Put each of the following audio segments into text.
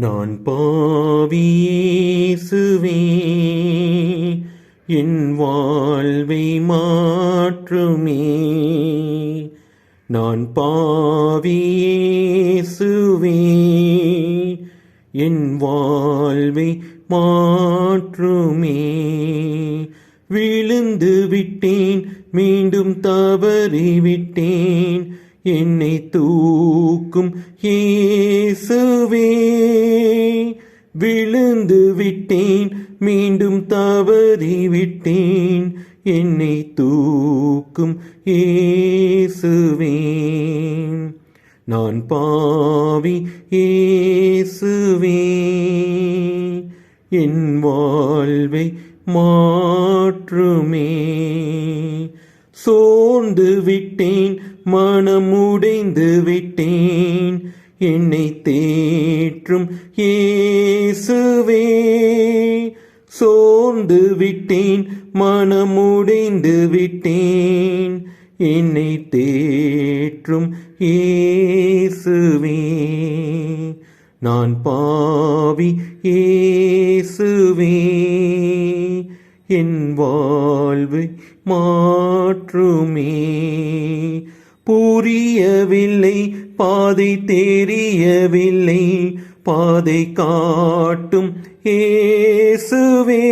நான் பாவியேசுவே என் வாழ்வை மாற்றுமே. நான் பாவியேசுவே என் வாழ்வை மாற்றுமே. விழுந்து விட்டேன் மீண்டும் தவறிவிட்டேன் என்னை தூக்கும் ஏசுவே விழுந்து விட்டேன் மீண்டும் தவறி விட்டேன். என்னை தூக்கும் ஏசுவேன் நான் பாவி ஏசுவே என் வாழ்வை மாற்றுமே. சோர்ந்து விட்டேன் மனமுடைந்து விட்டேன். என்னை தேற்றும் இயேசுவே. சோர்ந்து விட்டேன் மனமுடைந்து விட்டேன். என்னை தேற்றும் இயேசுவே. நான் பாவி இயேசுவே. என் வாழ்வை மாற்றுமே. புரியவில்லை பாதை தெரியவில்லை பாதை காட்டும் ஏசுவே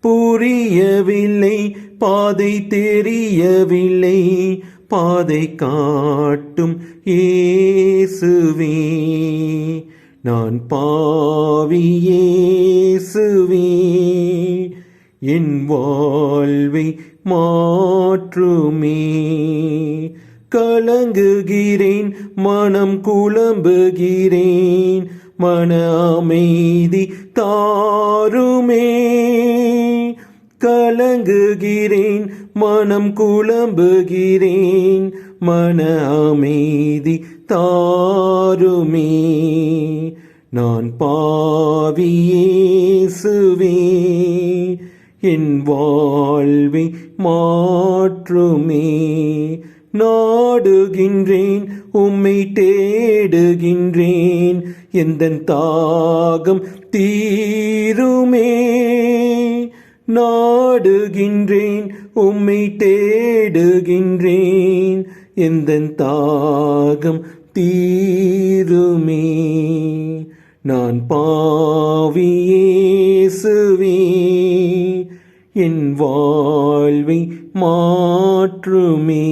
புரியவில்லை. பாதை தெரியவில்லை பாதை காட்டும் ஏசுவே நான் பாவியேசுவே என் வாழ்வை மாற்றுமே. கலங்குகிறேன் மனம் குழம்புகிறேன் மன அமைதி தாருமே. கலங்குகிறேன் மனம் குழம்புகிறேன் மன அமைதி தாருமே. நான் பாவியேசுவே என் வாழ்வை மாற்றுமே. நாடுகின்றேன் உம்மை தேடுகின்றேன். எந்த தாகம் தீருமே. நாடுகின்றேன் உம்மை தேடுகின்றேன். எந்த தாகம் தீருமே. நான் பாவியேசுவே என் வாழ்வை மாற்றுமே.